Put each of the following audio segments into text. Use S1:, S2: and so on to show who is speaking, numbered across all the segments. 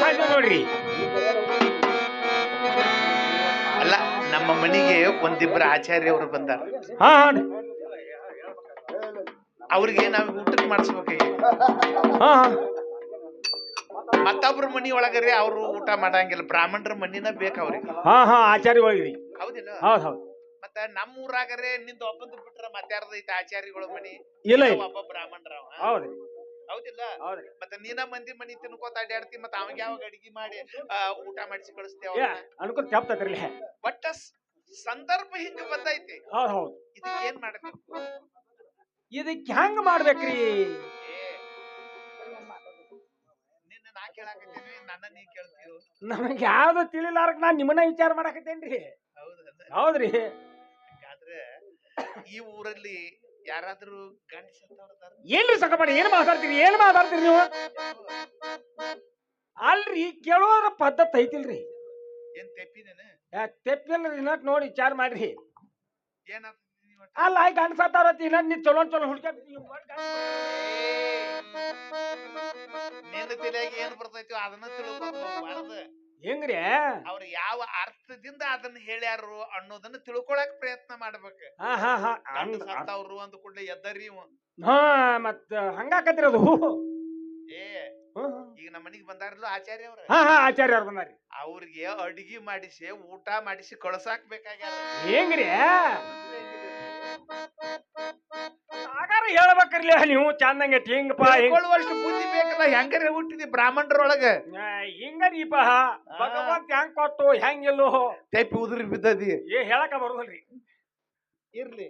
S1: ಬಾಂಜು ನೋಡ್ರಿ.
S2: ಅಲ್ಲ ನಮ್ಮ ಮನೆಗೆ ಒಂದಿಬ್ಬರ ಆಚಾರ್ಯ ಅವರು ಬಂದಾರ.
S1: ಹಾ
S2: ಅವ್ರಿಗೆ ನಾವ್ ಊಟಕ್ಕೆ ಮಾಡಿಸ್ಬೇಕಾಗಿ.
S1: ಹಾ
S2: ಮತ್ತೊಬ್ರ ಮನಿ ಒಳಗರಿ ಅವ್ರು ಊಟ ಮಾಡಂಗಿಲ್ಲ. ಬ್ರಾಹ್ಮಣರ ಮನಿನ ಬೇಕ ಅವ್ರಿಗೆ.
S1: ಹಾ ಹಾ ಆಚಾರ್ಯ ಒಳಗ್ರಿ.
S2: ಹೌದಿಲ್ಲ
S1: ಹೌದ್ ಹೌದ್.
S2: ಮತ್ತ ನಮ್ಮ ಊರಾಗರೆ ನಿಂದ ಒಬ್ಬಂದ್ ಬಿಟ್ರ ಮತ್ತಾರ್ದೈತಿ ಆಚಾರ್ಯಗಳ ಮನಿ?
S1: ಇಲ್ಲ
S2: ಒಬ್ಬ ಬ್ರಾಹ್ಮಣರ
S1: ಹೌದ್ರಿ.
S2: ಹೌದಿಲ್ಲ?
S1: ಹೌದ್ರಿ
S2: ಮತ್ತ ನೀನ ಮಂದಿ ಮನಿ ತಿನ್ಕೋತ ಅಡ್ಯಾಡ್ತಿ ಮತ್ತ ಅವಾಗ ಯಾವಾಗ ಅಡಿಗೆ ಮಾಡಿ ಆ, ಊಟ ಮಾಡಿಸಿ ಕಳಿಸ್ತೇವ
S1: ಏ ಅನ್ಕೊಂಡ್ ತಪ್ತತ್ರಿ
S2: ಬಟ್ ಸಂದರ್ಭ ಹಿಂಗ ಬಂದೈತಿ.
S1: ಹೌದ್ ಹೌದು.
S2: ಇದಕ್ಕೆ ಏನ್ ಮಾಡ್ಬೇಕು?
S1: ಇದಕ್ಕೆ ಹೆಂಗ್ ಮಾಡ್ಬೇಕ್ರಿ?
S2: ಏ, ನಿನ್ನ ನಾ ಕೇಳಾಕತ್ತೀನಿ ನನ್ನ ನೀ ಕೇಳ್ತೀವಿ
S1: ನಮಗ್ ಯಾವ್ದು ತಿಳಿಲಾರಕ್ ನಾನ್ ನಿಮ್ಮನ್ನ ವಿಚಾರ ಮಾಡಕತ್ತೇನ್ರಿ?
S2: ಹೌದಲ್ಲ?
S1: ಹೌದ್ರಿ.
S2: ಹಾಗಾದ್ರೆ ಈ ಊರಲ್ಲಿ ಯಾರಾದ್ರೂ ಗಂಡ ಸತ್ತವ್ರದಾರ
S1: ಏನ್ರಿ ಸಕಪಾಡಿ ಏನ್ ಮಾತಾಡ್ತೀರಿ ಏನ್ ಮಾತಾಡ್ತೀರಿ ನೀವು? ಅಲ್ರಿ ಕೇಳೋರ ಪದ್ಧತಿ ಐತಿಲ್ರಿ.
S2: ಏನ್ ತೆಪ್ಪಿದೇನೆ?
S1: ತೆಪ್ಪಿಲ್ಲ ಇನ್ನಟ್ ನೋಡಿ ವಿಚಾರ ಮಾಡ್ರಿ.
S2: ಏನಾಗ್ತದೆ?
S1: ಅಲ್ಲ ಆಯ್ ಗಂಡ ಸತ್ತಾರ ಇನ್ನೊಂದ್ ನೀ ಚಲೋ ಚಲೋ ಹುಡ್ಕ
S2: ನಿನ್ನ ತಲೆಯಾಗ ಏನ್ ಬರ್ತೈತಿ ಅದನ್ನ ತಿಳ್ಕೊತ ಹೋಗ್ಬಾರ್ದು
S1: ಹೆಂಗ್ರಿ?
S2: ಅವ್ರು ಯಾವ ಅರ್ಥದಿಂದ ಅದನ್ನ ಹೇಳ್ಯಾರು ಅನ್ನೋದನ್ನ ತಿಳ್ಕೊಳಕ್ ಪ್ರಯತ್ನ ಮಾಡ್ಬೇಕು. ಸತ್ತವ್ರು ಅಂದ ಕೂಡಲೇ ಎದ್ದರಿ
S1: ಮತ್ತ ಹಂಗಾಕತ್ರಿ ಅದು.
S2: ಏ. ಈಗ ನಮ್ಮ ಮನಿಗ್ ಬಂದಾರಲ್ಲ ಆಚಾರ್ಯ ಅವ್ರ?
S1: ಆಚಾರ್ಯ ಅವ್ರು ಬಂದಾರಿ.
S2: ಅವ್ರಿಗೆ ಅಡಿಗೆ ಮಾಡಿಸಿ ಊಟ ಮಾಡಿಸಿ ಕಳ್ಸಾಕ್ ಬೇಕಾಗ್ಯಾರ.
S1: ಹೆಂಗ್ರಿ? ಹೇಳ್ಬೇಕ್ರಲ್ಲ ನೀವು ಚಂದಂಗೆ ಹಿಂಗಪ್ಪ ಹಿಂಗ್
S2: ತಿಳ್ಕೊಳ್ಳುವಷ್ಟು ಬುದ್ಧಿ ಬೇಕಲ್ಲ ಹೆಂಗಾರೆ ಹುಟ್ಟಿದಿ ಬ್ರಾಹ್ಮಣರೊಳಗ?
S1: ಆ, ಹಿಂಗರೀಪ ಭಗವಂತ ಹೆಂಗ್ ಕೊಟ್ಟು ಹೆಂಗಿಲ್ಲೋ?
S2: ತೆಪ್ಪಿ ಉದುರಿ ಬಿದ್ದದಿ.
S1: ಏ ಹೇಳಕ ಬರುದಲ್ರಿ.
S2: ಇರ್ಲಿ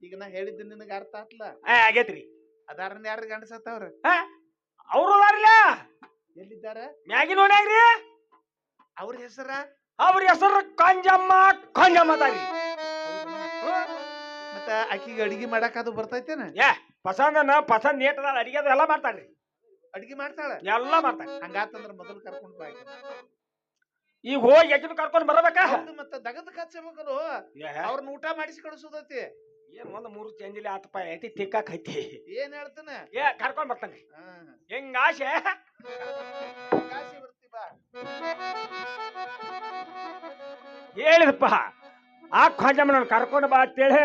S2: ಈಗ ನಾ ಹೇಳಿದ್ದು ನಿನಗೆ ಅರ್ಥ ಆತ್ಲ?
S1: ಆ, ಆಗೇತ್ರಿ.
S2: ಅದಾರನ್ನ ಯಾರು ಗಂಡಸತ್ತವ್ರ
S1: ಅವ್ರು? ಅದಾರಲ್ಲ
S2: ಎಲ್ಲಿದ್ದಾರ?
S1: ಮ್ಯಾಗಿ ನೋಡ್ಯಾಗ್ರಿ
S2: ಅವ್ರ ಹೆಸರ?
S1: ಅವ್ರ ಹೆಸರು ಕಾಂಜಮ್ಮ ಕಂಜಮ್ಮ ಅದಾರಿ.
S2: ಆಕಿಗೆ ಅಡಿಗೆ ಮಾಡಕ್ ಅದು ಬರ್ತೈತೇನ?
S1: ಏ ಪಸಂದನ ಪಸಂದ್ ನೇಟದ ಅಡಿಗೆ ಅದು ಎಲ್ಲ ಮಾಡ್ತಾರ್ರಿ
S2: ಅಡಿಗೆ ಮಾಡ್ತಾಳ?
S1: ಎಲ್ಲ ಮಾಡ್ತಾಳೆ.
S2: ಹಂಗಾತಂದ್ರ ಮೊದಲು ಕರ್ಕೊಂಡ್ ಬಾಯ್ ಈ
S1: ಈಗ ಹೋಗಿ ಎಕ್ಕಿನ ಕರ್ಕೊಂಡ್ ಬರಬೇಕಾ?
S2: ಮತ್ತೆ ಮತ್ತ ದಗದ ಕಚ್ಚಬೇಕಲ್ಲ ಅವ್ರನ್ನ ಊಟ ಮಾಡಿಸಿ ಕಳಿಸೋದೈತಿ.
S1: ಏನ್ ಒಂದ್ ಮೂರು ಚಂಜಿಲಿ ಆತಪ್ಪ ಐತಿ ತಿಕ್ಕಾಕ್ ಐತಿ
S2: ಏನ್ ಹೇಳ್ತಾನ?
S1: ಏ ಕರ್ಕೊಂಡ್ ಬರ್ತಾನೆ. ಹೆಂಗ ಆಸೆ?
S2: ಬರ್ತಿ ಬಾ.
S1: ಹೇಳಿದಪ್ಪ ಆ ಖ್ವಾಜಮ್ಮನ ಕರ್ಕೊಂಡು ಬಾ ಅಂತೇಳಿ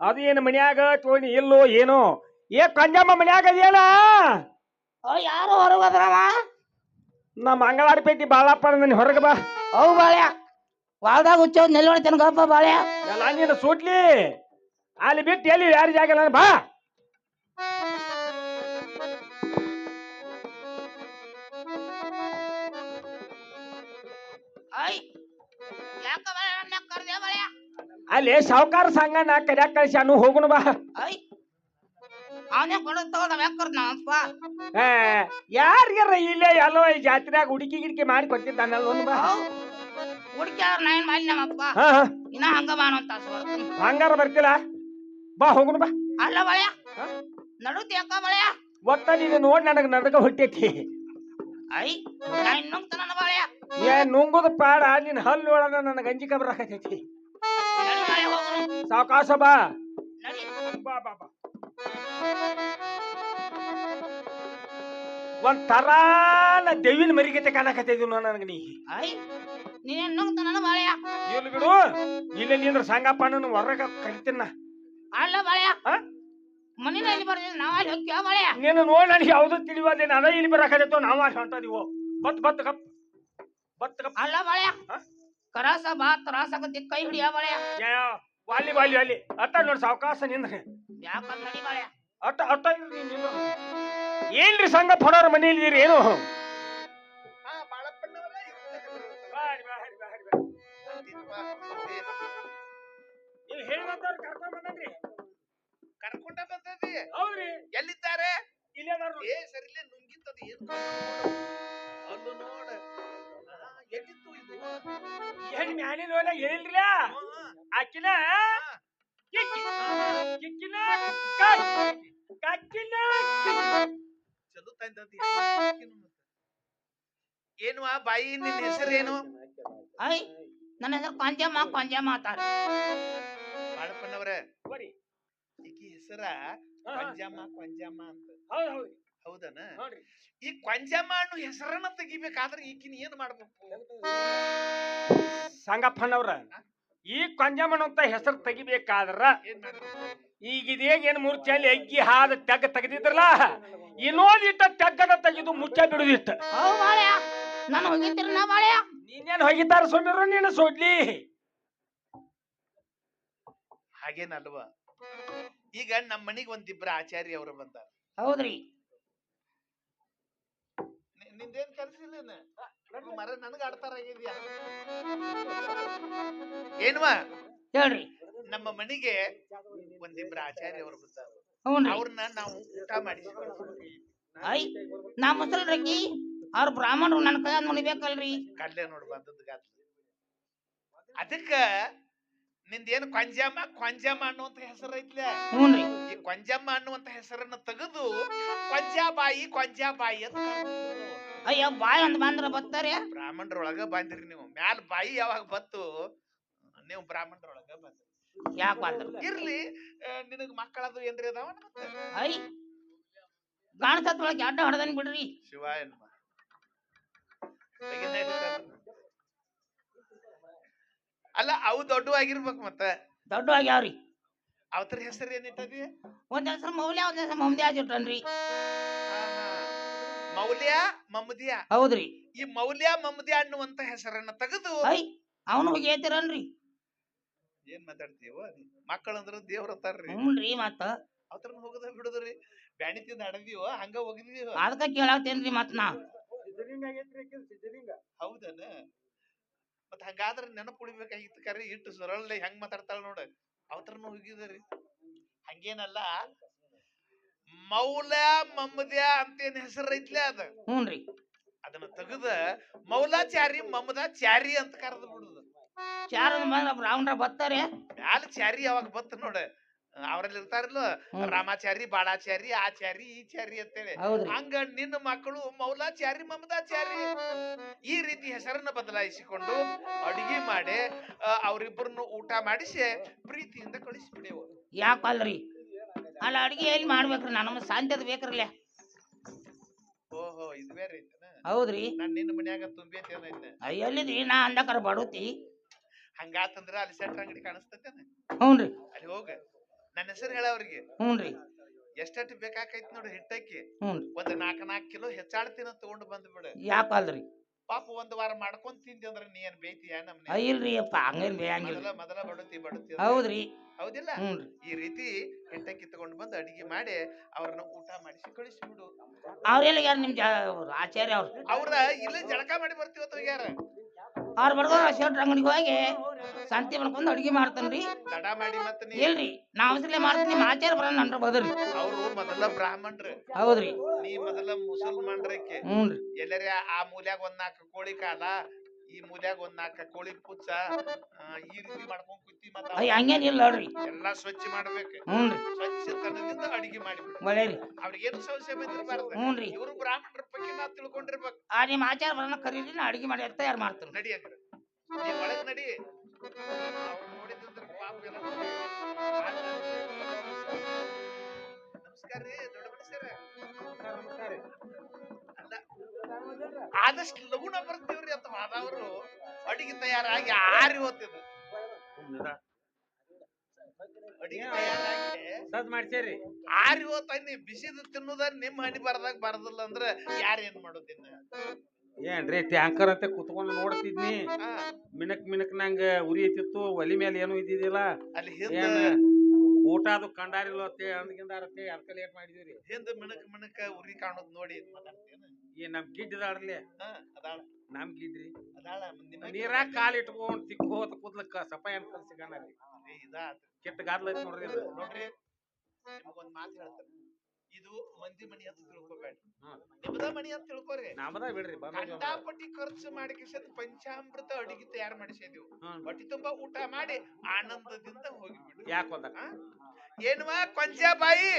S1: ಅದು ಏನು ಮನ್ಯಾಗ ತೋಣಿ ಇಲ್ಲೋ ಏನೋ? ಏ ಕಂಜಮ್ಮ ಮನ್ಯಾಗ ಅದೇನ
S3: ಯಾರು ಹೊರಗೆ ಹೋದ್ರವ?
S1: ನಮ್ಮ ಮಂಗಳಾರ ಪೇಟಿ ಬಾಳಪ್ಪ ನನ್ ಹೊರಗೆ ಬಾ.
S3: ಅವು ಬಾಳ್ಯ. ವಾಲ್ದಾಗ ಹುಚ್ಚ ನೆಲ್ಲೋಣ ತಿನ್ಗಪ್ಪ ಬಾಳ್ಯ.
S1: ಎಲ್ಲ ನೀನು ಸೂಟ್ಲಿ? ಅಲ್ಲಿ ಬಿಟ್ಟು ಎಲ್ಲಿ ಯಾರು ಜಾಗ ಇಲ್ಲ? ಬಾ. ಅಲ್ಲಿ ಸಾವುಕಾರ ಸಂಗಣ್ಣ ಕರ್ಯಾಕ ಕಳ್ಸ್ಯಾನು ಹೋಗುಣ ಬಾ.
S3: ಐ ಅವನೇ ಕೊಡೋದ್ ತಗೊಂಡ ಯಾಕೆ ಕರ್ದ ಅಪ್ಪ
S1: ಯಾರಿಗಾರ ಇಲ್ಲೇ ಎಲ್ಲೋ ಈ ಜಾತ್ರೆಯಾಗ ಹುಡುಕಿ ಗಿಡ್ಕಿ ಮಾಡಿ ಕೊಟ್ಟಿದ್ದಾನಲ್ಲ ಒಂದು ಬಾ.
S3: ಅವ್ ಹುಡುಕಿ ಅವ್ರ ನಾ ಮಾಡಿ ನಮ್ಮಪ್ಪ
S1: ಹಾ ಹಾ.
S3: ಇನ್ನ ಹಂಗ ಅಂತ
S1: ಹಂಗಾರ ಬರ್ತಿಲ್ಲ? ಬಾ ಹೋಗುಣ ಬಾ.
S3: ಅಲ್ಲ ಬಾಳ್ಯ
S1: ನಡುತ್ತೆ
S3: ನಡುತ್ ಯಾಕ ಬಾಳ್ಯ?
S1: ಒಟ್ಟ ನೀನು ನೋಡಿ ನನಗೆ ನಡಕ ಹೊಟ್ಟೈತಿ
S3: ಐ ನಾ ಬಾಳ್ಯ.
S1: ಏ ನುಂಗುದ ಪಾಡ ನಿನ್ನ ಹಲ್ಲು ಒಳಗ ನನ್ನ ಗಂಜಿ ಕಬ್ರಾಕತೈತಿ ಸಾವಕಾಶ ಬಾ. ಬಾ ಬಾ ಬಾ. ಒಂದ್ ತರಾನ ದೇವಿನ ಮರಿಗತೆ ಕಾಣಕತ್ತಿದ್ವಿ ನನಗ ನೀ.
S3: ಐ ನೀನ್ ನುಂಗ್ತಾನ ಬಾಳ್ಯ
S1: ಇಲ್ಲಿ ಬಿಡು. ಇಲ್ಲ ನಿಂದ್ರ ಸಂಗಪ್ಪ ನನ್ನ ಹೊರಗ ಕರಿತೀನ.
S3: ಅಲ್ಲ ಬಾಳ್ಯ? ಮನಿನ ಇಲ್ಲಿ ಬರ್ದಿಲ್ಲ ನಾವ್ ಅಲ್ಲಿ ಹೋಗ್ತೀವ ಬಾಳ್ಯ
S1: ನೀನು ನೋಡಿ ನನಗೆ ಯಾವ್ದು ತಿಳಿವಾದೆ ಅದ ಇಲ್ಲಿ ಬರಾಕತ್ತೈತೋ ನಾವ ಹೊಂಟದಿವೋ ಬತ್ ಬತ್ ಕಪ್ ಬತ್ ಕಪ್
S3: ಅಲ್ಲ ಬಾಳ್ಯ? ಕರಾಸ ಬಾ ತ್ರಾಸಕತ್ತಿ ಕೈ ಹಿಡಿಯ ಬಾಳ್ಯ
S1: ವಾಲಿ ವಾಲಿ ವಾಲಿ. ಅಟ್ಟ ನೋಡಿ ಸಾವಕಾಶ ನಿಂದ
S3: ಯಾಕಂದ್ ನಡಿ ಬಾಳ್ಯ
S1: ಅಟ್ಟ ಅಟ್ಟ ಇರ್ರಿ ನಿಂದ್ರ ಏನ್ರಿ ಸಂಘ ಫಡೋರ್ ಮನೇಲಿ ಇದೀರಿ ಏನು. ಇಲ್ಲಿ ಹೇಳಿದಂತವ್ರು ಕರ್ಕೊಂಡ್ ಬಂದನ್ರಿ
S2: ಕರ್ಕೊಂಡ ಬಂದದಿ
S1: ಹೌದ್ರಿ.
S2: ಎಲ್ಲಿದ್ದಾರೆ?
S1: ಇಲ್ಲೇ ಅದಾರ್
S2: ಏ ಸರಿಲೆ ನುಂಗಿತ್ತದ ಏನು ಅಲ್ಲೂ ನೋಡ. ಎಲ್ಲಿತ್ತು ಇದು?
S1: ಏನ್ ಮ್ಯಾಲಿನ ಒಳಗ ಹೇಳಿಲ್ರಿ
S2: ಹಾ,
S1: ಆಕಿನ ಕಿಕ್ಕಿ ಕಿಕ್ಕಿನ ಕಕ್ಕಿ, ಕಕ್ಕಿನ
S2: ಚಲೋ ತಂದದಿ ಏನು ಆ ಬಾಯಿ ನಿನ್ನ ಹೆಸರೇನು?
S3: ಐ ನನ್ನ ಹೆಸರು ಕೊಂಜಮ್ಮ ಕೊಂಜಮ್ಮ ಅಂತಾರ.
S2: ಬಾಳಪ್ಪನವ್ರ.
S1: ಬರ್ರಿ.
S2: ಈಕಿ ಹೆಸರ. ಕೊಂಜಮ್ಮ ಕೊಂಜಮ್ಮ ಅಂತ.
S1: ಹೌದು ಹೌದು.
S2: ಹೌದನ? ಈ ಕೊಂಜಮ್ಮ ಅನ್ನು ಹೆಸರನ್ನ ತೆಗಿಬೇಕಾದ್ರೆ ಈಕಿನ ಏನ್ ಮಾಡ್ಬೇಕು?
S1: ಸಂಗಪ್ಪನವ್ರ. ಈ ಕೊಂಜಮ್ಮನ ಅಂತ ಹೆಸರು ತೆಗಿಬೇಕಾದ್ರ
S2: ಏನ್ ಮಾಡ್ಬೇಕು
S1: ಈಗ ಇದೇಗ ಏನ್ ಮೂರ್ತಿಯಲ್ಲಿ ಅಗ್ಗಿ ಹಾದ ತೆಗ್ಗ ತೆಗೆದಿದ್ರಲ್ಲ ಇನ್ನೊಂದಿಟ್ಟ ತೆಗ್ಗದ ತೆಗೆದು ಮುಚ್ಚ
S3: ಬಾಳ್ಯ ನಾನು ಹೋಗಿದ್ದೀರಿ ನಾ ಬಾಳ್ಯ.
S1: ನೀನೇನ್ ಹೋಗಿದ್ದಾರ ಸೊಮ್ಮಿರು ನೀನು ಸೋಡ್ಲಿ.
S2: ಹಾಗೇನಲ್ವಾ? ಈಗ ನಮ್ಮ ಮನೆಗೆ ಒಂದಿಬ್ರ ಆಚಾರ್ಯ ಅವರು ಬಂದಾರ.
S3: ಹೌದ್ರಿ.
S2: ನಿಂದೇನ್ ಕೆಲ್ಸ ಇಲ್ಲ ಮರ ನನಗ ಆಡ್ತಾರ ಆಗಿದ್ಯಾ? ಏನ್ವಾ?
S3: ಹೇಳ್ರಿ.
S2: ನಮ್ಮ ಮನೆಗೆ ಒಂದಿಬ್ರ ಆಚಾರ್ಯ ಅವರು ಅವ್ರನ್ನ ನಾವು ಊಟ ಮಾಡಿಸಿ
S3: ಐ ನಾ ಮುಸಲ್ರಕ್ಕಿ ಅವ್ರ ಬ್ರಾಹ್ಮಣರು ನನ್ನ ಕೈ ನೋಡಿಬೇಕಲ್ರಿ.
S2: ಕಡ್ಲೆ ನೋಡಿ ಬಂದದ್ದು ಅದಕ್ಕ ನಿಂದೇನು ಕೊಂಜಮ್ಮ ಕೊಂಜಮ್ಮ ಅನ್ನುವಂತ ಹೆಸರು ಐತ್ಲ?
S3: ಹ್ಞೂನ್ರಿ
S2: ಈ ಕೊಂಜಮ್ಮ ಅನ್ನುವಂತ ಹೆಸರನ್ನ ತೆಗೆದು ಕೊಂಜಾಬಾಯಿ ಕೊಂಜಾಬಾಯಿ ಅಂತ.
S3: ಅಯ್ಯ ಬಾಯ್ ಅಂತ ಬಂದ್ರ ಬರ್ತಾರೆ.
S2: ಬ್ರಾಹ್ಮಣರೊಳಗ ಬಂದಿರಿ ನೀವು. ಮ್ಯಾಲ ಬಾಯಿ ಯಾವಾಗ ಬತ್ತು ನೀವು ಬ್ರಾಹ್ಮಣರೊಳಗ ಬಂದ್ರಿ.
S3: ಯಾಕೆ ಬಂದ್ರ?
S2: ಇರ್ಲಿ ನಿನಗ ಮಕ್ಕಳದು ಏನ್ರಿ ಅದಾವ
S3: ಅಯ್ಯ ಒಳಗೆ ಅಡ್ಡ ಹೊಡೆದನ್ ಬಿಡ್ರಿ.
S2: ಶಿವ. ಅಲ್ಲ ಅವು ದೊಡ್ಡವಾಗಿರ್ಬೇಕು ಮತ್ತೆ.
S3: ದೊಡ್ಡ ಆಗ್ಯಾವ್ರಿ
S2: ಅವತರ ಹೆಸರು ಏನಿಟ್ಟದಿ
S3: ಒಂದ್ ಹೆಸರು ಮೌಲ್ಯ ಒಂದ್ ಹೆಸರು ಮಮದಿ ಆಗಿಟ್ರನ್ರಿ
S2: ಮೌಲ್ಯ ಮಮದಿಯ.
S3: ಹೌದ್ರಿ.
S2: ಈ ಮೌಲ್ಯ ಮಮದಿಯ ಅನ್ನುವಂತ ಹೆಸರನ್ನ ತೆಗೆದು
S3: ಐ ಅವನು ಹೋಗಿ ಹೇಳ್ತೀರನ್ರಿ
S2: ಏನ್ ಮಾತಾಡ್ತೀವ ಮಕ್ಕಳಂದ್ರ ದೇವ್ರ ಅತ್ತಾರ್ರಿ
S3: ಹ್ಞೂನ್ರಿ ಮತ್ತ.
S2: ಅವತ್ರನ್ನ ಹೋಗದ ಬಿಡುದ್ರಿ. ಬ್ಯಾಣಿ ತಿಂದ ಹಡದೀವ ಹಂಗ ಹೋಗಿದೀವ
S3: ಅದಕ್ಕ ಕೇಳಾಕ್ತೇನ್ರಿ ಮತ್ ನಾ.
S2: ಹೌದನ? ಮತ್ ಹಂಗಾದ್ರ ನೆನಪು ಉಳಿಬೇಕಾಗಿತ್ತು ಕರೆ. ಇಟ್ಟು ಸರಳ ಹೆಂಗ್ ಮಾತಾಡ್ತಾಳ ನೋಡ. ಅವತ್ರನು ಹೋಗಿದ್ರಿ. ಹಂಗೇನಲ್ಲ ಮೌಲ ಮಮದ್ಯ ಅಂತೇನ್ ಹೆಸರು ಐತ್ಲೆ ಅದ.
S3: ಹ್ಞೂನ್ರಿ
S2: ಅದನ್ನ ತೆಗದ ಮೌಲಾಚಾರಿ ಮಮದಾಚಾರಿ ಅಂತ ಕರೆದು ಬಿಡುದು.
S3: ಚಾರ ಬ್ರಾಹ್ಮಣರ ಬರ್ತಾರೆ
S2: ಮ್ಯಾಲ ಚಾರಿ ಯಾವಾಗ ಬತ್ತ ನೋಡ ಅವರಲ್ಲಿ ಇರ್ತಾರಲ್ಲ. ರಾಮಾಚಾರಿ ಬಾಳಾಚಾರಿ ಆಚಾರಿ ಈಚಾರಿ ಅಂತೇಳಿ.
S3: ಹೌದ್ರಿ
S2: ಹಂಗ ನಿನ್ನ ಮಕ್ಕಳು ಮೌಲಾಚಾರಿ ಮಮದಾಚಾರಿ ಈ ರೀತಿ ಹೆಸರನ್ನ ಬದಲಾಯಿಸಿಕೊಂಡು ಅಡಿಗೆ ಮಾಡಿ ಅವರಿಬ್ಬರನ್ನು ಊಟ ಮಾಡಿಸಿ ಪ್ರೀತಿಯಿಂದ ಕಳಿಸಿಬಿಡೇವು.
S3: ಯಾಕಲ್ರಿ? ಅಲ್ಲ ಅಡುಗೆ ಎಲ್ಲಿ ಮಾಡ್ಬೇಕ್ರಿ? ನನ್ನ ಶಾಂತಿ ಬೇಕ್ರಲ್ಲ.
S2: ಓಹೋ ಇದು ಬೇರೆ ಐತನ?
S3: ಹೌದ್ರಿ.
S2: ನಾನು ನಿನ್ನ ಮನ್ಯಾಗ ತುಂಬೈತೇನ
S3: ಅಯ್ಯಲ್ಲಿ ಎಲ್ಲಿದ್ರಿ? ನಾ ಅಂದಕರ ಬಡತಿ.
S2: ಹಂಗಾತಂದ್ರ ಅಲ್ಲಿ ಸೆಟ್ರ ಅಂಗಡಿ ಕಾಣಿಸ್ತೇನ
S3: ಹ್ಞೂನ್ರಿ
S2: ಅಲ್ಲಿ ಹೋಗ. ನನ್ನ ಹೆಸರು ಹೇಳ ಅವ್ರಿಗೆ.
S3: ಹ್ಞೂನ್ರಿ
S2: ಎಷ್ಟೆಷ್ಟು ಬೇಕಾಕೈತಿ ನೋಡಿ ಹಿಟ್ಟಕ್ಕಿ.
S3: ಹ್ಞೂನ್ರಿ
S2: ಒಂದ್ ನಾಲ್ಕ ನಾಲ್ಕು ಕಿಲೋ ಹೆಚ್ಚಾಡ್ತೀನ ತಗೊಂಡ್ ಬಂದ್ಬಿಡು.
S3: ಯಾಕಲ್ರಿ?
S2: ಪಾಪ ಒಂದ್ ವಾರ ಮಾಡ್ಕೊಂಡ್ ತಿಂದಿ ಅಂದ್ರೆ ನೀ ಏನ್ ಬೇಯ್ತೀಯ ನಮ್ನೆ?
S3: ಅಯ್ಯ, ಇಲ್ರಿ ಅಪ್ಪ ಹಂಗೇನ್ ಬೇಯಂಗಿಲ್ಲ.
S2: ಮೊದಲ ಮೊದಲ ಬಡತಿ ಬಡುತ್ತಿ ಅಂತ.
S3: ಹೌದ್ರಿ.
S2: ಹೌದಿಲ್ಲ?
S3: ಹ್ಞೂನ್ರಿ
S2: ಈ ರೀತಿ ಹೆಂಡ ಕಿತ್ಕೊಂಡ್ ಬಂದು ಅಡಿಗೆ ಮಾಡಿ ಅವ್ರನ್ನ ಊಟ ಮಾಡಿಸಿ ಕಳಿಸ್ಬಿಡು
S3: ಅವ್ರೆಲ್ಲ ಯಾರು ನಿಮ್ ಜಾ- ಅವ್ರ್ ಆಚಾರ್ಯ ಅವ್ರು?
S2: ಅವ್ರ ಇಲ್ಲಿ ಜಳಕ ಮಾಡಿ ಬರ್ತೀವತ್ತ ಹೋಗ್ಯಾರ
S3: ಅವ್ರು ಬಡ್ಗೋರ ಶೆಟ್ರ್ ಅಂಗಡಿಗೆ ಹೋಗಿ ಸಂತಿ ಮಾಡ್ಕೊಂಡು ಅಡಿಗೆ ಮಾಡ್ತಾನ್ರಿ.
S2: ತಡ ಮಾಡಿ ಮತ್ತೆ ನೀ
S3: ಇಲ್ರಿ ನಾ ಅವಸರಲೆ ಮಾಡ್ತೀನಿ ನಿಮ್ಮ ಆಚಾರ ಬರೋಣ ನನ್ರ ಬದ್ರಿ
S2: ಅವ್ರು ಮೊದಲ ಬ್ರಾಹ್ಮಣ್ರು.
S3: ಹೌದ್ರಿ.
S2: ನೀ ಮೊದಲ ಮುಸಲ್ಮಾನ್ರಕ್ಕೆ
S3: ರೀ
S2: ಎಲ್ಲರ ಆ ಮೂಲ್ಯಾಗ ಒಂದ್ ನಾಲ್ಕು ಕೋಳಿ ಕಾಲ. ಈ ಮೂಲ್ಯಾಗ ಒಂದ್ ನಾಲ್ಕ ಕೋಳಿ ಪುಚ್ಚ ಆ, ಈ ರೀತಿ ಮಾಡ್ಕೊಂಡ್ ಕುತ್ತಿ ಮತ್ತ
S3: ಅಯ್ಯ ಹಂಗೇನಿಲ್ಲ ನೋಡ್ರಿ.
S2: ಎಲ್ಲಾ ಸ್ವಚ್ಛ ಮಾಡ್ಬೇಕು.
S3: ಸ್ವಚ್ಛ
S2: ಸ್ವಚ್ಛತನದಿಂದ ಅಡಿಗೆ ಮಾಡಿಬಿಡು
S3: ಒಳ್ಳೇರಿ
S2: ಏನ್ ಸಮಸ್ಯೆ ಬಂದಿರ್ಬಾರ್ದು.
S3: ಹ್ಞೂನ್ರಿ
S2: ಇವರು ಬ್ರಾಹ್ಮಣರ ಬಗ್ಗೆ ನಾ ತಿಳ್ಕೊಂಡಿರ್ಬೇಕು.
S3: ಆ ನಿಮ್ಮ ಆಚಾರ ಬರೋಣ ಕರೀರಿ ನಾ ಅಡಿಗೆ ಮಾಡಿ ತಯಾರು ಮಾಡ್ತೀನಿ.
S2: ನಡಿ ಅಂದ್ರೆ ನೀ ಒಳಗ್ ನಡಿ. ಅವ್ರು ನೋಡಿದ್ರ ಪಾಪ ಎಲ್ಲ ನಮಸ್ಕಾರ ರೀ ದೊಡ್ಡ ಮನುಷ್ಯರ. ಅಲ್ಲ ಆದಷ್ಟು ಲಗುನ ಬರ್ತೀವ್ರಿ ಅಂತ ಮಾದವರು ಅಡಿಗೆ ತಯಾರಾಗಿ ಆರಿ ಓದ್ತಿದ್ರು ಅಡಿಗೆ ತಯಾರಾಗಿ
S1: ಸದ್ ಮಾಡ್ಸೇರಿ.
S2: ಆರಿ ಓದ್ತಾನಿ ಬಿಸಿದು ತಿನ್ನುದ ನಿಮ್ ಹಣಿ ಬರ್ದಾಗ ಬರದಿಲ್ಲ ಅಂದ್ರೆ ಯಾರ ಏನ್ ಮಾಡೋದಿನ್ನ
S1: ಏನ್ರಿ ಟ್ಯಾಂಕರ್ ಅಂತ ಕುತ್ಕೊಂಡು ನೋಡ್ತಿದ್ನಿ. ಮಿನಕ್ ಮಿನಕ್ ನಂಗ ಉರಿ ಐತಿತ್ತು ಒಲಿ ಮೇಲೆ ಏನು ಇದ್ದಿದ್ದಿಲ್ಲ.
S2: ಅಲ್ಲಿ ಹಿಂದ
S1: ಊಟ ಅದು ಕಂಡಾರಿಲ್ಲ ಅತ್ತೆ ಅಂದ್ಗಿಂದಾರತ್ತೆ ಅದಕ್ಕೆ ಲೇಟ್ ಮಾಡಿದೀವ್ರಿ.
S2: ಹಿಂದ ಮಿನಕ್ ಮಿನಕ್ ಉರಿ ಕಾಣೋದ್ ನೋಡಿ ಮಾತಾಡ್ತೇನ
S1: ಈ ನಮ್ ಗಿಡ್ ಇದಾಡ್ಲಿ
S2: ಅದಾಳ.
S1: ನಮ್ ಗಿಡ್ರಿ?
S2: ಅದಾಳ
S1: ನೀರಾಗ ಕಾಲ್ ಇಟ್ಕೊಂಡ್ ತಿಕ್ ಹೋತ ಕೂದ್ಲಕ್ಕ ಸಪಾಯ ರೀ
S2: ಏ,
S1: ಕೆಟ್ಟ ಗಾದ್ಲ ಐತಿ ನೋಡ್ರಿ ಇದು
S2: ನೋಡ್ರಿ ನಿಮಗೊಂದ್ ಮಾತು ಹೇಳ್ತೇನೆ. ಇದು ಮಂದಿ ಮನಿ ಅಂತ ತಿಳ್ಕೊಬೇಡ್ರಿ. ನಿಮ್ದ ಮನಿ ಅಂತ ತಿಳ್ಕೊರಿ.
S1: ನಮ್ದ ಬಿಡ್ರಿ ಬಂದ
S2: ಕಂಡಾಪಟ್ಟಿ ಖರ್ಚು ಮಾಡಿ ಪಂಚಾಮೃತ ಅಡಿಗೆ ತಯಾರು ಮಾಡಿಸಿದೀವಿ.
S1: ಹ್ಮ್.
S2: ಹೊಟ್ಟಿ ತುಂಬಾ ಊಟ ಮಾಡಿ ಆನಂದದಿಂದ ಹೋಗಿಬಿಡ್ರಿ
S1: ಯಾಕೆ ಒಂದ
S2: ಏನ್ವಾ ಕೊಂಜಾಬಾಯಿ?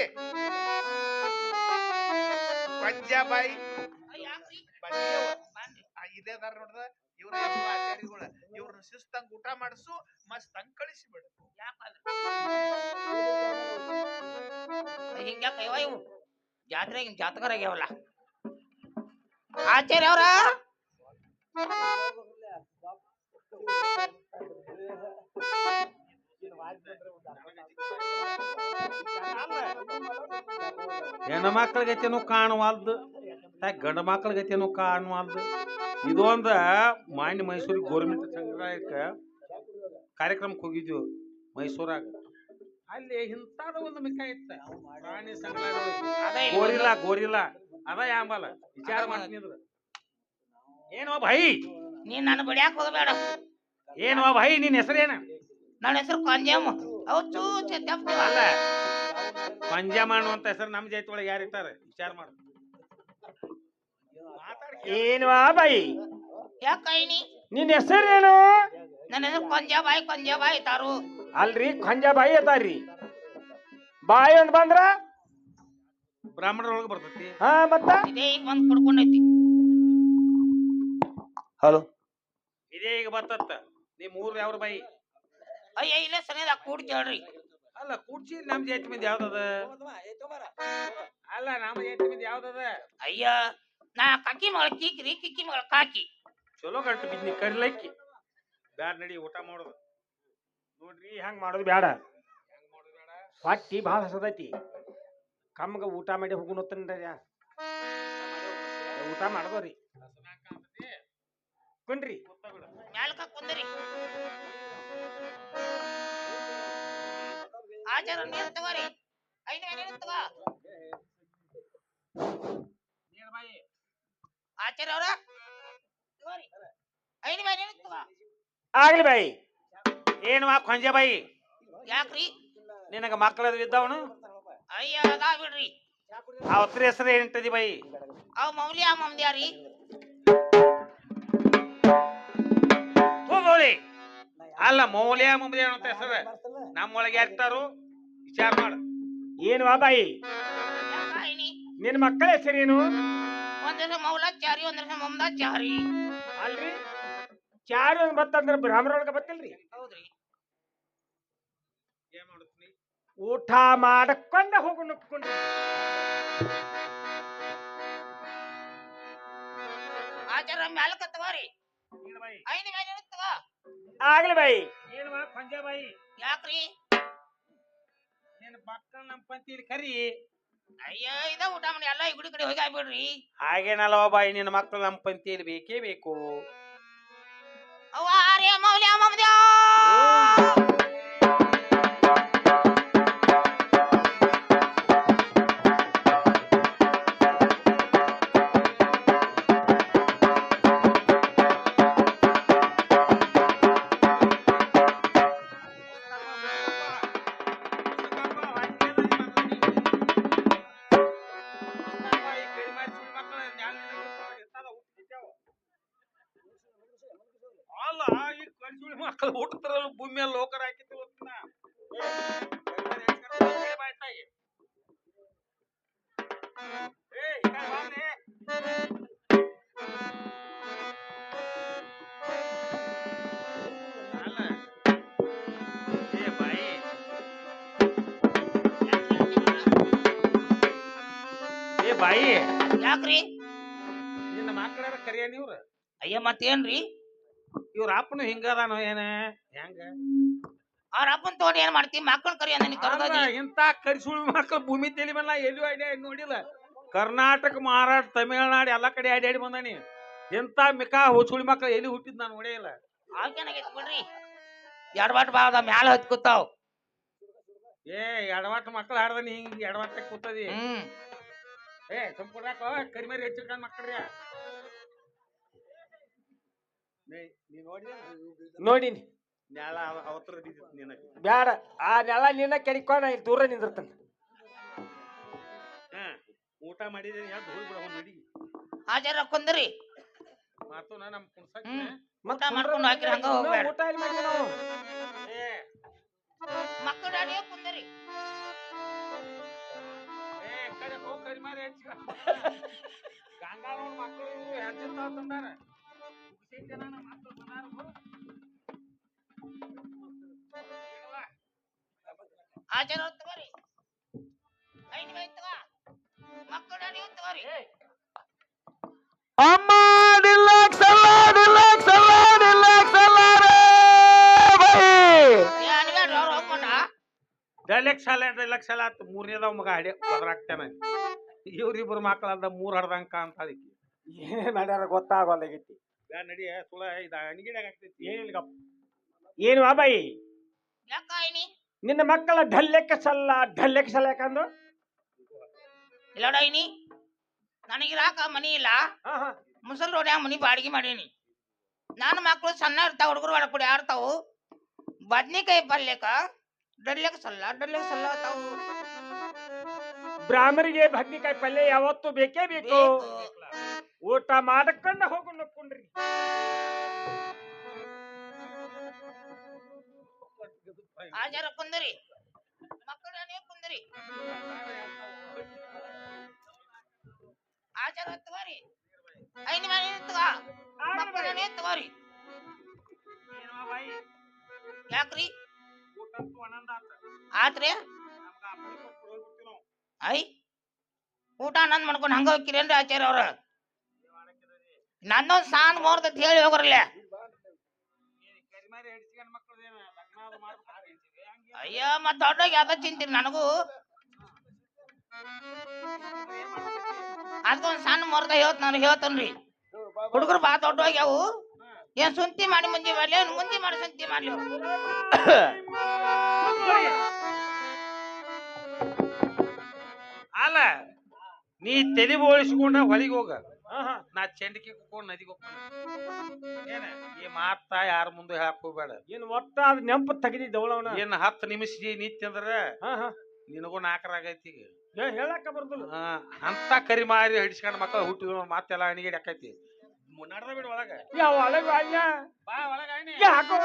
S2: ಪಂಜಾಬಾಯಿ ಇದೇ ಅದಾರ ನೋಡ್ದ ಇವ್ರ ಇವ್ರ ಇವ್ರನ್ನ ಶಿಸ್ತಂಗ್ ಊಟ ಮಾಡಿಸು ಕಳಿಸಿ ಕಳಿಸಿಬಿಡು
S3: ಹಿಂಗ್ಯಾಕ ಇವ ಇವು ಜಾತ್ರೆ ಜಾತಕರ ಆಗ್ಯಾವಲ್ಲ ಆಚಾರ್ಯ ಅವ್ರ?
S4: ಹೆಣ್ಣು ಮಕ್ಕಳಿಗೈತೇನು ಕಾಣುವಲ್ದು ಗಂಡ ಮಕ್ಕಳಿಗೈತೇನು ಕಾಣುವಲ್ದು. ಇದೊಂದು ಮಾನ್ಯ ಮೈಸೂರಿಗೆ ಗೋರ್ಮೆಂಟ್ ಸಂಗ್ರಹಕ್ಕೆ ಕಾರ್ಯಕ್ರಮಕ್ಕೆ ಹೋಗಿದ್ವು ಮೈಸೂರಾಗ. ಅಲ್ಲಿ ಇಂಥದ ಒಂದು ಮಿಕ್ಕ ಇತ್ತ. ಪ್ರಾಣಿ ಸಂಗ್ರಹ
S3: ಅದೇ
S4: ಗೋರಿಲ್ಲ ಗೋರಿಲ್ಲ. ಅದ ಯಾಂಬಲ್ಲ ವಿಚಾರ ಮಾಡ್ತಿದ್ರು ಏನೋ ಭೈ?
S3: ನೀನ್ ನನ್ನ ಬಡಿಯಾಕ ಹೋಗಬೇಡ.
S4: ಏನೋ ಭಾಯಿ ನಿನ್ನ ಹೆಸರೇನ?
S3: ನನ್ನ ಹೆಸರು ಕೊಂಜಮ್ಮ ಅವು ಚೂ
S4: ಅಲ್ಲ. ಪಂಜಾಮ ಅಂತ ಹೆಸರು ನಮ್ಮ ಜೈತ್ ಒಳಗೆ ಯಾರು ಇರ್ತಾರೆ? ವಿಚಾರ ಮಾಡು.
S1: ಏನ್ವಾ ಬಾಯಿ?
S3: ಯಾಕ ಕೈನಿ
S1: ನಿನ್ನ ಹೆಸರೇನು?
S3: ನನ್ನ ಹೆಸರು ಕೊಂಜಾಬಾಯಿ ಕೊಂಜಾಬಾಯಿ ತಾರು.
S1: ಅಲ್ರಿ ಕೊಂಜಾಬಾಯಿ ಬಾಯಿ ಅದಾರಿ ಬಾಯಿ ಅಂತ ಬಂದ್ರ?
S4: ಬ್ರಾಹ್ಮಣರೊಳಗೆ ಬರ್ತೈತಿ.
S1: ಹಾ ಮತ್ತ?
S3: ಇದೇ ಈಗ ಬಂದ್ ಕುಡ್ಕೊಂಡೈತಿ.
S1: ಹಲೋ.
S4: ಇದೇ ಈಗ ಬರ್ತತ್ತ ನಿಮ್ ಊರ್ ಯಾವ್ರ ಬಾಯಿ?
S3: ಅಯ್ಯ ಇಲ್ಲ ಸರಿಯಾದ ಕೂಡ್ ಹೇಳ್ರಿ.
S4: ಅಲ್ಲ ಕುಡ್ಸಿ ನಮ್ ಜಾತಿ ಮಂದಿ ಯಾವ್ದದ? ಅಲ್ಲ ನಮ್ಮ ಜಾತಿ ಮಂದಿ ಯಾವ್ದದ?
S3: ಅಯ್ಯ ನಾ ಕಕ್ಕಿ ಮಗಳ ಕೀಕ್ರಿ ಕಿಕ್ಕಿ ಮಗಳ ಕಾಕಿ.
S4: ಚಲೋ ಗಂಟು ಬಿದ್ನಿ ಕರಿಲಕ್ಕಿ ಬ್ಯಾಡ ನಡಿ ಊಟ ಮಾಡೋದು.
S1: ನೋಡ್ರಿ ಹಂಗ್ ಮಾಡೋದು ಬೇಡ ಹೊಟ್ಟಿ ಭಾಳ ಹಸದೈತಿ. ಕಮ್ಮಗೆ ಊಟ ಮಾಡಿ ಹೋಗುನತ್ತನ್ರಿ ಊಟ ಮಾಡ್ಬೋರಿ ಕುನ್ರಿ
S3: ಮ್ಯಾಲ್ಕ ಕುಂದರಿ. ಆಚಾರ ನೀರ್ ತಗೋರಿ ಐದು ನೀರು ತಗೋ ಆಚಾರ್ಯ ಅವ್ರ? ತಗೋರಿ ಐದು ನೀರು ತಗೋ
S1: ಆಗ್ಲಿ ಬಾಯಿ
S4: ಏನು ಕೊಂಜ ಬಾಯಿ
S3: ಯಾಕ್ರಿ?
S4: ನಿನಗ ಮಕ್ಕಳದು ಇದ್ದವನು?
S3: ಅಯ್ಯ ಅದಾ ಬಿಡ್ರಿ.
S4: ಆ ಉತ್ತರ ಹೆಸರು ಏನಿಟ್ಟದಿ ಬಾಯಿ
S3: ಅವ್ ಮೌಲ್ಯ ಮಮ್ದ್ಯಾರಿ
S4: ಹೋಗೋಳಿ ಅಲ್ಲ ಮೌಲ್ಯ ಮುಂದೆ ಅಂತ ಹೆಸರು. ನಮ್ಮೊಳಗೆ ಯಾರಿಟ್ಟಾರು ವಿಚಾರ ಮಾಡು.
S1: ಏನು ಬಾಯಿ?
S3: ಯಾಕಾಯಿನಿ
S1: ನಿನ್ನ ಮಕ್ಕಳ ಹೆಸರೇನು?
S3: ಒಂದ್ ದಿವಸ ಮೌಲಾಚಾರಿ ಒಂದ್ ದಿವಸ ಮಮದಾಚಾರಿ
S1: ಅಲ್ರಿ? ಚಾರಿ ಒಂದ್ ಬತ್ತಂದ್ರ ಬ್ರಾಹ್ಮಣರೊಳಗ ಬತ್ತಿಲ್ರಿ?
S3: ಹೌದ್ರಿ.
S4: ಏನ್ ಮಾಡುತ್ತೀನಿ?
S1: ಊಟ ಮಾಡಕೊಂಡ ಹೋಗು ನುಕ್ಕೊಂಡು
S3: ಆಚಾರ
S4: ನೀನು ಬಾಯಿ?
S3: ಐದು ನೀರು ತಗೋ
S1: ಆಗ್ಲಿ ಬಾಯಿ.
S4: ಏನ್ ಪಂಜಾಬಾಯಿ ಬಾಯಿ?
S3: ಯಾಕ್ರಿ?
S4: ಮಕ್ಕಳ ನಮ್ಮ ಪಂತಿಲಿ ಕರಿ.
S3: ಅಯ್ಯ ಇದ ಊಟ ಮಾಡಿ ಎಲ್ಲ ಈ ಗುಡಿ ಕಡೆ ಹೋಗಿ ಆಗ್ಬಿಡ್ರಿ.
S4: ಹಾಗೇನಲ್ವ ಬಾಯಿ ನಿನ್ನ ಮಕ್ಕಳು ನಮ್ಮ ಪಂತಿಲಿ ಬೇಕೇ ಬೇಕು.
S3: ಅವ್ವ ಆರ್ಯ ಮೌಲ್ಯ ಮಮದ್ಯಾ ಯಾಕ್ರಿ?
S4: ನಿನ್ನ ಮಕ್ಕಳಾರ ಕರಿಯಾನ ಇವ್ರ?
S3: ಅಯ್ಯ ಮತ್ತೇನ್ರಿ?
S4: ಇವ್ರ ಅಪ್ಪನು ಹಿಂಗದಾನೋ ಏನ? ಹೆಂಗ?
S3: ಅವ್ರ ಅಪ್ಪನ್ ತಗೊಂಡ್ ಏನ್ ಮಾಡ್ತೀವಿ ಮಕ್ಕಳು ಕರಿ ಇಂತ ಕರ್ದದಿ
S4: ಇಂತ ಕರಿಸುಳು ಮಕ್ಕಳು ಭೂಮಿ ತೇಲಿ ಬಂದ ಐಡಿಯಾ ಅಡ್ಯಾಡಿ ನೋಡಿಲ್ಲ. ಕರ್ನಾಟಕ ಮಹಾರಾಷ್ಟ್ರ ತಮಿಳ್ನಾಡು ಎಲ್ಲಾ ಕಡೆ ಅಡ್ಯಾಡಿ ಬಂದಾನಿ. ಎಂತ ಮಿಕಾ ಹುಸುಳಿ ಮಕ್ಕಳು ಎಲ್ಲಿ ಹುಟ್ಟಿದ್ ನಾನು ನೋಡೇ ಇಲ್ಲ.
S3: ಆಕೆನಾಗೈತಿ ಬಿಡ್ರಿ? ಎಡಬಾಟ್ ಬಾದ ಮ್ಯಾಲ ಹತ್ ಕೂತಾವ್.
S4: ಏ ಎಡವಾಟ ಮಕ್ಕಳು ಆಡದ ಹಿಂಗ್ ಎಡವಾಟ ಕೂತದಿ.
S3: ಹ್ಮ್.
S4: ಏ ಸಂಪೂರ್ಣಾಕ ಕರಿಮರಿ ಹೆಚ್ಚಿರ್ಕೊಂಡ್ ಮಕ್ಕಳ್ರಿ.
S1: ನೋಡಿನಿ.
S4: ಅವತ್ರ ನಿನಗೆ.
S1: ಬ್ಯಾಡ ಆ ನೆಲ ನಿನ್ನ ಕೆಡಿಕೊಂಡ ಇಲ್ಲಿ ದೂರ ನಿಂದಿರ್ತಾನೆ.
S4: ಹಾ ಊಟ ಮಾಡಿದ್ರೆ ಯಾರು ಬಿಡ ಬಿಡವ ನಡಿ.
S3: ಹಾಜರ ಕುಂದ್ರಿ.
S4: ಮಾತು ನಮ್ಮ ಕುಣ್ಸಕ್.
S3: ಊಟ ಮಾಡ್ಕೊಂಡು ಹಾಕಿರಿ ಹಂಗ ಹೋಗ್ಬೇಡ.
S1: ಊಟ ಇಲ್ಲಿ ನಾವು?
S4: ಏ.
S3: ಮಕ್ಕಳು
S4: ಕರಿಮಾರಿ ಹೆಚ್ಚಿಕ ಗಂಗಾ ನೋಡ್ ಮಕ್ಕಳು ಹೆಂತಿರ್ತಾವ ತಂದಾರ ಮುಗಿಸೈತೆ ನನ್ನ ಮಕ್ಕಳು ಬಂದಾರ
S3: ಹಾಜರ ತಗೋರಿ. ಐದು ಬೈ ತಗೋ ಮಕ್ಕಳು
S1: ಅಮ್ಮ
S3: ರಿಲ್ಯಾಕ್ಸ್ ಹೋಗ್ಕೊಂಡ
S4: ರಿಲ್ಯಾಕ್ಸ್ ಅಲ್ಲ ರಿಲ್ಯಾಕ್ಸ್ ಸಾಲ ಆತು ಮೂರನೇದವ ಮಗ ಹಡೆ ಬದ್ರಾಗ್ತಾನೆ ಇವ್ರಿಬ್ರು ಮಕ್ಕಳದ ಮೂರ್ ಹಡ್ದಂಕ ಅಂತ ಅದಕ್ಕೆ.
S1: ಏನೇ ಮಾಡ್ಯಾರ ಗೊತ್ತಾಗಲ್ಲಾಗೈತಿ
S4: ಬ್ಯಾ ನಡಿ ಸುಳ ಇದ ಅಣಿಗಿಡ್ಯಾಗ ಆಗ್ತೈತಿ
S1: ಏನಿಲ್ಲ ಏನು ಬಾಯಿ?
S3: ಯಾಕ ಐನಿ
S1: ನಿನ್ನ ಮಕ್ಕಳ ಢಲ್ಲೆಕ್ಕ ಸಲ್ಲ ಢಲ್ಲೆಕ್ಕ ಸಲ್ಲ ಯಾಕಂದು
S3: ಇಲ್ಲಡಾಯಿನಿ ನನಗೆ ನನಗಿರಾಕ ಮನಿ ಇಲ್ಲ.
S1: ಹಾ ಹಾ.
S3: ಮುಸಲ್ ರೋಡ್ಯಾಗ ಮನಿ ಬಾಡಿಗೆ ಮಾಡೀನಿ. ನನ್ನ ಮಕ್ಕಳು ಸಣ್ಣ ಇರ್ತಾವ ಹುಡುಗರು ಒಳಗೆ ಕೂಡ ಆಡ್ತಾವು ಬದ್ನಿಕಾಯಿ ಪಲ್ಯಕ ಡಲ್ಲೆಕ್ ಸಲ್ಲ ಡಲ್ಲೆಕ್ ಸಲ್ಲ ತಾವು
S1: ಬ್ರಾಹ್ಮರಿಗೆ ಬದ್ನಿಕಾಯಿ ಪಲ್ಯ ಯಾವತ್ತು ಬೇಕೇ ಬೇಕು ಊಟ ಮಾಡಕೊಂಡ ಹೋಗು ನಕ್ಕೊಂಡ್ರಿ
S3: ಆಚಾರ ಕುಂದರಿ ಮಕ್ಕಳು ನೀವು ಕುಂದರಿ ಆಚಾರ ತಗೋರಿ ಐನಿ ಮನೆ ತಗೋ ಮಕ್ಕಳು ನೀವು ತಗೋರಿ ಯಾಕ್ರಿ ಆತ್ರಿ? ಐ, ಊಟ ನಂದ್ ಮಾಡ್ಕೊಂಡು ಹಂಗ ಹೋಗ್ಕಿರೇನ್ರಿ ಆಚಾರ್ಯ ಅವ್ರ? ನನ್ನೊಂದ್ ಸಾನ್ ಅಂತ ಹೇಳಿ ಹೋಗ್ರಲ್ಲ. ಅಯ್ಯ, ಮತ್ ದೊಡ್ಡ ಯಾವ್ದ ಚಿಂತೀರಿ ನನಗೂ? ಅದಕ್ಕೊಂದ್ ಸಣ್ಣ ಮೋರ್ದ ಹೇಳ್ತ ನಾನು ಹೇಳ್ತನ್ರಿ. ಹುಡುಗರು ಬಾ ದೊಡ್ಡೋಗ್ಯಾವು. ಏನ್ ಸುಂತಿ ಮಾಡಿ ಮುಂದೆ ಮಾಡ್ಲಿ ಅವ್ನು ಮುಂದೆ ಮಾಡಿ ಸುಂತಿ ಮಾಡ್ಲಿ?
S4: ಅಲ್ಲ ನೀ ತೆಲಿ ಬೋಳಿಸ್ಕೊಂಡ ಹೊಲಿಗೆ ಹೋಗ.
S1: ಹಾ ಹಾ
S4: ನಾ ಚೆಂಡಿಗೆ ಕುಕ್ಕೊಂಡು ನದಿಗೆ ಹೋಗ್ತಾನೆ. ಏನ ಈ ಮಾತ ಯಾರ ಮುಂದೆ ಹಾಕೋಬೇಡ ಹೋಗ್ಬೇಡ.
S1: ಏನ್ ಒಟ್ಟ ಅದ್ ನೆಂಪು ತೆಗೆದಿದ್ದವಳ
S4: ಏನ್ ಹತ್ತು ನಿಮಿಷ ನೀ
S1: ಹಾ
S4: ನಿನಗೂ ನಾಲ್ಕರಾಗೈತಿ ಈಗ.
S1: ಏ, ಹೇಳಕ್ಕ ಬರ್ದಲ್ಲ
S4: ಅಂತ ಕರಿ ಮಾರಿ ಹಿಡಿಸ್ಕೊಂಡ್ ಮಕ್ಕಳು ಹುಟ್ಟಿದ ಮಾತೆಲ್ಲ ಅಣಿಗೆ ಆಕೈತಿ. ನಡ್ದ ಬಿಡು ಒಳಗ.
S1: ಯಾವ ಒಳಗ ಅಣ್ಣ
S4: ಬಾ ಒಳಗ ಅಣ್ಣ.
S1: ಯಾಕೋ